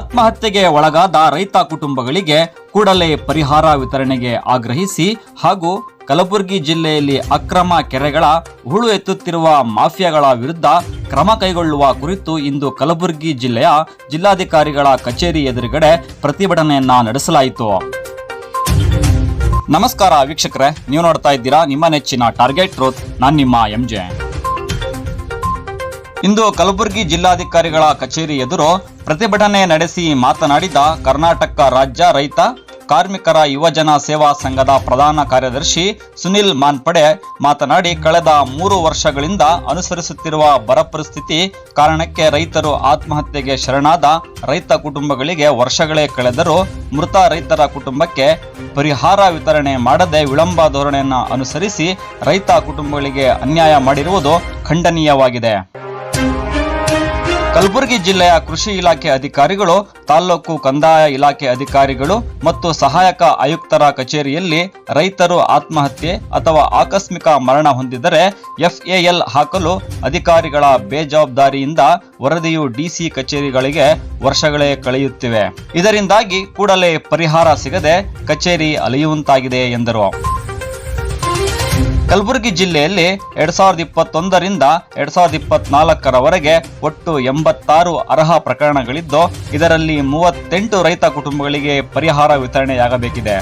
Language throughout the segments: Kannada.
ಆತ್ಮಹತ್ಯೆಗೆ ಒಳಗಾದ ರೈತ ಕುಟುಂಬಗಳಿಗೆ ಕೂಡಲೇ ಪರಿಹಾರ ವಿತರಣೆಗೆ ಆಗ್ರಹಿಸಿ ಹಾಗೂ ಕಲಬುರಗಿ ಜಿಲ್ಲೆಯಲ್ಲಿ ಅಕ್ರಮ ಕೆರೆಗಳ ಹುಳು ಎತ್ತುತ್ತಿರುವ ಮಾಫಿಯಾಗಳ ವಿರುದ್ಧ ಕ್ರಮ ಕೈಗೊಳ್ಳುವ ಕುರಿತು ಇಂದು ಕಲಬುರಗಿ ಜಿಲ್ಲೆಯ ಜಿಲ್ಲಾಧಿಕಾರಿಗಳ ಕಚೇರಿ ಎದುರುಗಡೆ ಪ್ರತಿಭಟನೆಯನ್ನ ನಡೆಸಲಾಯಿತು. ನಮಸ್ಕಾರ ವೀಕ್ಷಕರೇ, ನೀವು ನೋಡ್ತಾ ಇದ್ದೀರಾ ನಿಮ್ಮ ನೆಚ್ಚಿನ ಟಾರ್ಗೆಟ್ ರೋತ್ ನಾನು ನಿಮ್ಮ ಎಂಜೆ ಇಂದು ಕಲಬುರಗಿ ಜಿಲ್ಲಾಧಿಕಾರಿಗಳ ಕಚೇರಿ ಎದುರು ಪ್ರತಿಭಟನೆ ನಡೆಸಿ ಮಾತನಾಡಿದ ಕರ್ನಾಟಕ ರಾಜ್ಯ ರೈತ, ಕಾರ್ಮಿಕರ ಯುವಜನ ಸೇವಾ ಸಂಘದ ಪ್ರಧಾನ ಕಾರ್ಯದರ್ಶಿ ಸುನಿಲ್ ಮಾನ್ಪಡೆ ಮಾತನಾಡಿ, ಕಳೆದ ಮೂರು ವರ್ಷಗಳಿಂದ ಅನುಸರಿಸುತ್ತಿರುವ ಬರ ಪರಿಸ್ಥಿತಿ ಕಾರಣಕ್ಕೆ ರೈತರು ಆತ್ಮಹತ್ಯೆಗೆ ಶರಣಾದ ರೈತ ಕುಟುಂಬಗಳಿಗೆ ವರ್ಷಗಳೇ ಕಳೆದರೂ ಮೃತ ರೈತರ ಕುಟುಂಬಕ್ಕೆ ಪರಿಹಾರ ವಿತರಣೆ ಮಾಡದೆ ವಿಳಂಬ ಧೋರಣೆಯನ್ನು ಅನುಸರಿಸಿ ರೈತ ಕುಟುಂಬಗಳಿಗೆ ಅನ್ಯಾಯ ಮಾಡಿರುವುದು ಖಂಡನೀಯವಾಗಿದೆ. ಕಲಬುರಗಿ ಜಿಲ್ಲೆಯ ಕೃಷಿ ಇಲಾಖೆ ಅಧಿಕಾರಿಗಳು, ತಾಲ್ಲೂಕು ಕಂದಾಯ ಇಲಾಖೆ ಅಧಿಕಾರಿಗಳು ಮತ್ತು ಸಹಾಯಕ ಆಯುಕ್ತರ ಕಚೇರಿಯಲ್ಲಿ ರೈತರು ಆತ್ಮಹತ್ಯೆ ಅಥವಾ ಆಕಸ್ಮಿಕ ಮರಣ ಹೊಂದಿದರೆ ಎಫ್ಎಎಲ್ ಹಾಕಲು ಅಧಿಕಾರಿಗಳ ಬೇಜವಾಬ್ದಾರಿಯಿಂದ ವರದಿಯು ಡಿಸಿ ಕಚೇರಿಗಳಿಗೆ ವರ್ಷಗಳೇ ಕಳೆಯುತ್ತಿವೆ. ಇದರಿಂದಾಗಿ ಕೂಡಲೇ ಪರಿಹಾರ ಸಿಗದೆ ಕಚೇರಿ ಅಲೆಯುವಂತಾಗಿದೆ ಎಂದರು. ಕಲಬುರಗಿ ಜಿಲ್ಲೆಯಲ್ಲಿ ಎರಡ್ ಸಾವಿರದ ಇಪ್ಪತ್ತೊಂದರಿಂದ ಎರಡ್ ಸಾವಿರದ ಇಪ್ಪತ್ನಾಲ್ಕರವರೆಗೆ ಒಟ್ಟು ಎಂಬತ್ತಾರು ಅರ್ಹ ಪ್ರಕರಣಗಳಿದ್ದು, ಇದರಲ್ಲಿ ಮೂವತ್ತೆಂಟು ರೈತ ಕುಟುಂಬಗಳಿಗೆ ಪರಿಹಾರ ವಿತರಣೆಯಾಗಬೇಕಿದೆ.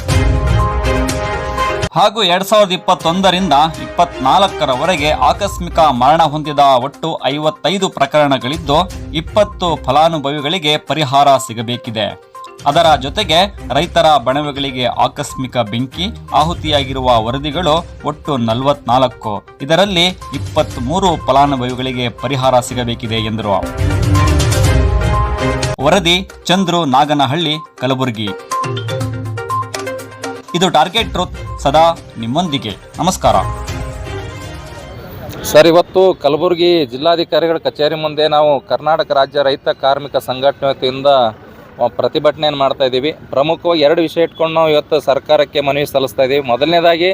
ಹಾಗೂ ಎರಡ್ ಸಾವಿರದ ಇಪ್ಪತ್ತೊಂದರಿಂದ ಇಪ್ಪತ್ನಾಲ್ಕರವರೆಗೆ ಆಕಸ್ಮಿಕ ಮರಣ ಹೊಂದಿದ ಒಟ್ಟು ಐವತ್ತೈದು ಪ್ರಕರಣಗಳಿದ್ದು, ಇಪ್ಪತ್ತು ಫಲಾನುಭವಿಗಳಿಗೆ ಪರಿಹಾರ ಸಿಗಬೇಕಿದೆ. ಅದರ ಜೊತೆಗೆ ರೈತರ ಬಣವೆಗಳಿಗೆ ಆಕಸ್ಮಿಕ ಬೆಂಕಿ, ಆಹುತಿಯಾಗಿರುವ ವರದಿಗಳು ಒಟ್ಟು ನಲವತ್ನಾಲ್ಕು. ಇದರಲ್ಲಿ ಇಪ್ಪತ್ತ್ಮೂರು ಫಲಾನುಭವಿಗಳಿಗೆ ಪರಿಹಾರ ಸಿಗಬೇಕಿದೆ ಎಂದರು. ವರದಿ ಚಂದ್ರು ನಾಗನಹಳ್ಳಿ, ಕಲಬುರಗಿ. ಇದು ಟಾರ್ಗೆಟ್ ಟ್ರೂತ್ ಸದಾ ನಿಮ್ಮೊಂದಿಗೆ. ನಮಸ್ಕಾರ. ಸರ್, ಇವತ್ತು ಕಲಬುರಗಿ ಜಿಲ್ಲಾಧಿಕಾರಿಗಳ ಕಚೇರಿ ಮುಂದೆ ನಾವು ಕರ್ನಾಟಕ ರಾಜ್ಯ ರೈತ ಕಾರ್ಮಿಕ ಸಂಘಟನೆ ವತಿಯಿಂದ ಪ್ರತಿಭಟನೆಯನ್ನು ಮಾಡ್ತಾ ಇದ್ದೀವಿ. ಪ್ರಮುಖವಾಗಿ ಎರಡು ವಿಷಯ ಇಟ್ಕೊಂಡು ನಾವು ಇವತ್ತು ಸರ್ಕಾರಕ್ಕೆ ಮನವಿ ಸಲ್ಲಿಸ್ತಾ ಇದ್ದೀವಿ. ಮೊದಲನೇದಾಗಿ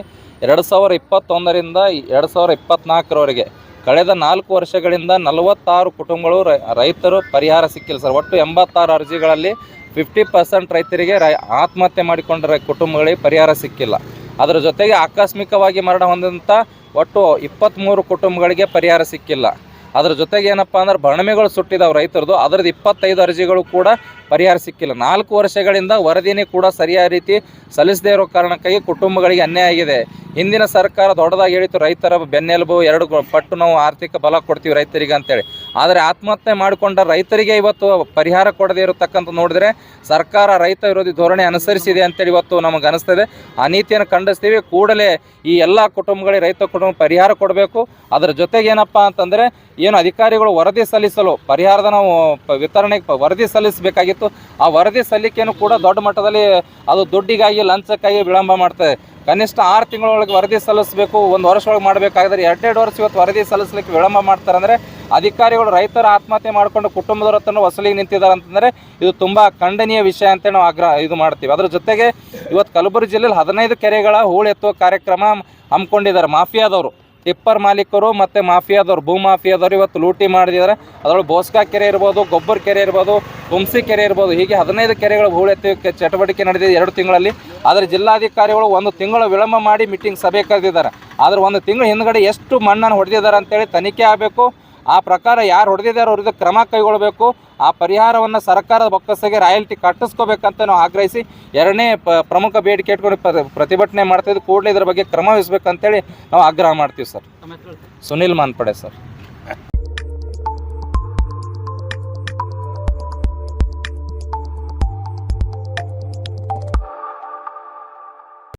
ಎರಡು ಸಾವಿರ ಇಪ್ಪತ್ತೊಂದರಿಂದ ಎರಡು ಸಾವಿರ ಇಪ್ಪತ್ತ್ನಾಲ್ಕರವರೆಗೆ ಕಳೆದ ನಾಲ್ಕು ವರ್ಷಗಳಿಂದ ನಲವತ್ತಾರು ಕುಟುಂಬಗಳು ರೈತರು ಪರಿಹಾರ ಸಿಕ್ಕಿಲ್ಲ ಸರ್. ಒಟ್ಟು ಎಂಬತ್ತಾರು ಅರ್ಜಿಗಳಲ್ಲಿ ಫಿಫ್ಟಿ ಪರ್ಸೆಂಟ್ ರೈತರಿಗೆ ರೈ ಆತ್ಮಹತ್ಯೆ ಮಾಡಿಕೊಂಡ ಕುಟುಂಬಗಳಿಗೆ ಪರಿಹಾರ ಸಿಕ್ಕಿಲ್ಲ. ಅದರ ಜೊತೆಗೆ ಆಕಸ್ಮಿಕವಾಗಿ ಮರಣ ಹೊಂದಿದಂಥ ಒಟ್ಟು ಇಪ್ಪತ್ತ್ಮೂರು ಕುಟುಂಬಗಳಿಗೆ ಪರಿಹಾರ ಸಿಕ್ಕಿಲ್ಲ. ಅದರ ಜೊತೆಗೆ ಏನಪ್ಪ ಅಂದ್ರೆ ಬಣಮೆಗಳು ಸುಟ್ಟಿದ್ದಾವೆ ರೈತರದು. ಅದರದ್ದು ಇಪ್ಪತ್ತೈದು ಅರ್ಜಿಗಳು ಕೂಡ ಪರಿಹಾರ ಸಿಕ್ಕಿಲ್ಲ. ನಾಲ್ಕು ವರ್ಷಗಳಿಂದ ವರದಿನೇ ಕೂಡ ಸರಿಯಾದ ರೀತಿ ಸಲ್ಲಿಸದೇ ಇರೋ ಕಾರಣಕ್ಕಾಗಿ ಕುಟುಂಬಗಳಿಗೆ ಅನ್ಯಾಯ ಆಗಿದೆ. ಹಿಂದಿನ ಸರ್ಕಾರ ದೊಡ್ಡದಾಗಿ ಹೇಳಿತ್ತು, ರೈತರ ಬೆನ್ನೆಲುಬು, ಎರಡು ಪಟ್ಟು ನಾವು ಆರ್ಥಿಕ ಬಲ ಕೊಡ್ತೀವಿ ರೈತರಿಗೆ ಅಂತೇಳಿ. ಆದರೆ ಆತ್ಮಹತ್ಯೆ ಮಾಡಿಕೊಂಡ ರೈತರಿಗೆ ಇವತ್ತು ಪರಿಹಾರ ಕೊಡದೇ ಇರತಕ್ಕಂಥ ನೋಡಿದ್ರೆ ಸರ್ಕಾರ ರೈತ ವಿರೋಧಿ ಧೋರಣೆ ಅನುಸರಿಸಿದೆ ಅಂತೇಳಿ ಇವತ್ತು ನಮಗೆ ಅನಿಸ್ತದೆ. ಆ ನೀತಿಯನ್ನು ಖಂಡಿಸ್ತೀವಿ. ಕೂಡಲೇ ಈ ಎಲ್ಲ ಕುಟುಂಬಗಳಿಗೆ ರೈತ ಕುಟುಂಬ ಪರಿಹಾರ ಕೊಡಬೇಕು. ಅದರ ಜೊತೆಗೆ ಏನಪ್ಪ ಅಂತಂದರೆ ಏನು ಅಧಿಕಾರಿಗಳು ವರದಿ ಸಲ್ಲಿಸಲು ಪರಿಹಾರದ ನಾವು ವಿತರಣೆಗೆ ವರದಿ ಸಲ್ಲಿಸಬೇಕಾಗಿತ್ತು. ಆ ವರದಿ ಸಲ್ಲಿಕೆಯನ್ನು ಕೂಡ ದೊಡ್ಡ ಮಟ್ಟದಲ್ಲಿ ಅದು ದುಡ್ಡಿಗಾಗಿ ಲಂಚಕ್ಕಾಗಿ ವಿಳಂಬ ಮಾಡ್ತದೆ. ಕನಿಷ್ಠ ಆರು ತಿಂಗಳೊಳಗೆ ವರದಿ ಸಲ್ಲಿಸಬೇಕು, ಒಂದು ವರ್ಷ ಒಳಗೆ ಮಾಡಬೇಕಾದ್ರೆ ಎರಡೆರಡು ವರ್ಷ ಇವತ್ತು ವರದಿ ಸಲ್ಲಿಸಲಿಕ್ಕೆ ವಿಳಂಬ ಮಾಡ್ತಾರೆ ಅಂದರೆ ಅಧಿಕಾರಿಗಳು ರೈತರ ಆತ್ಮಹತ್ಯೆ ಮಾಡಿಕೊಂಡು ಕುಟುಂಬದವ್ರ ಹತ್ರ ವಸೂಲಿಗೆ ನಿಂತಿದ್ದಾರೆ ಅಂತಂದರೆ ಇದು ತುಂಬ ಖಂಡನೀಯ ವಿಷಯ ಅಂತ ನಾವು ಆಗ್ರಹ ಇದು ಮಾಡ್ತೀವಿ. ಅದರ ಜೊತೆಗೆ ಇವತ್ತು ಕಲಬುರಗಿ ಜಿಲ್ಲೆಯಲ್ಲಿ ಹದಿನೈದು ಕೆರೆಗಳ ಹೂಳೆತ್ತುವ ಕಾರ್ಯಕ್ರಮ ಹಮ್ಮಿಕೊಂಡಿದ್ದಾರೆ ಮಾಫಿಯಾದವರು. ಟಿಪ್ಪರ್ ಮಾಲೀಕರು ಮತ್ತು ಮಾಫಿಯಾದವ್ರು, ಭೂ ಮಾಫಿಯಾದವ್ರು ಇವತ್ತು ಲೂಟಿ ಮಾಡಿದ್ದಾರೆ. ಅದರೊಳಗೆ ಬೋಸ್ಕಾ ಕೆರೆ ಇರ್ಬೋದು, ಗೊಬ್ಬರ ಕೆರೆ ಇರ್ಬೋದು ಹುಂಸಿ ಕೆರೆ ಇರ್ಬೋದು, ಹೀಗೆ ಹದಿನೈದು ಕೆರೆಗಳು ಹೂಳೆತ್ತುವಿಕೆ ಚಟುವಟಿಕೆ ನಡೆದಿದೆ ಎರಡು ತಿಂಗಳಲ್ಲಿ. ಆದರೆ ಜಿಲ್ಲಾಧಿಕಾರಿಗಳು ಒಂದು ತಿಂಗಳು ವಿಳಂಬ ಮಾಡಿ ಮೀಟಿಂಗ್ ಸಭೆ ಕರೆದಿದ್ದಾರೆ. ಆದರೆ ಒಂದು ತಿಂಗಳು ಹಿಂದ್ಗಡೆ ಎಷ್ಟು ಮಣ್ಣನ್ನು ಹೊಡೆದಿದ್ದಾರೆ ಅಂತೇಳಿ ತನಿಖೆ ಆಗಬೇಕು. ಆ ಪ್ರಕಾರ ಯಾರು ಹೊಡೆದಿದ್ದಾರೆ ಅವ್ರ ವಿರುದ್ಧ ಕ್ರಮ ಕೈಗೊಳ್ಳಬೇಕು. ಆ ಪರಿಹಾರವನ್ನು ಸರ್ಕಾರದ ಬೊಕ್ಕಸಗೆ ರಾಯಲ್ಟಿ ಕಟ್ಟಿಸ್ಕೋಬೇಕಂತ ನಾವು ಆಗ್ರಹಿಸಿ ಎರಡನೇ ಪ ಪ್ರಮುಖ ಬೇಡಿಕೆ ಇಟ್ಕೊಂಡು ಪ್ರ- ಪ್ರತಿಭಟನೆ ಮಾಡ್ತಿದ್ದು ಕೂಡಲೇ ಇದ್ರ ಬಗ್ಗೆ ಕ್ರಮ ವಹಿಸ್ಬೇಕಂತೇಳಿ ನಾವು ಆಗ್ರಹ ಮಾಡ್ತೀವಿ ಸರ್. ಸುನಿಲ್ ಮಾನ್ಪಡೆ ಸರ್.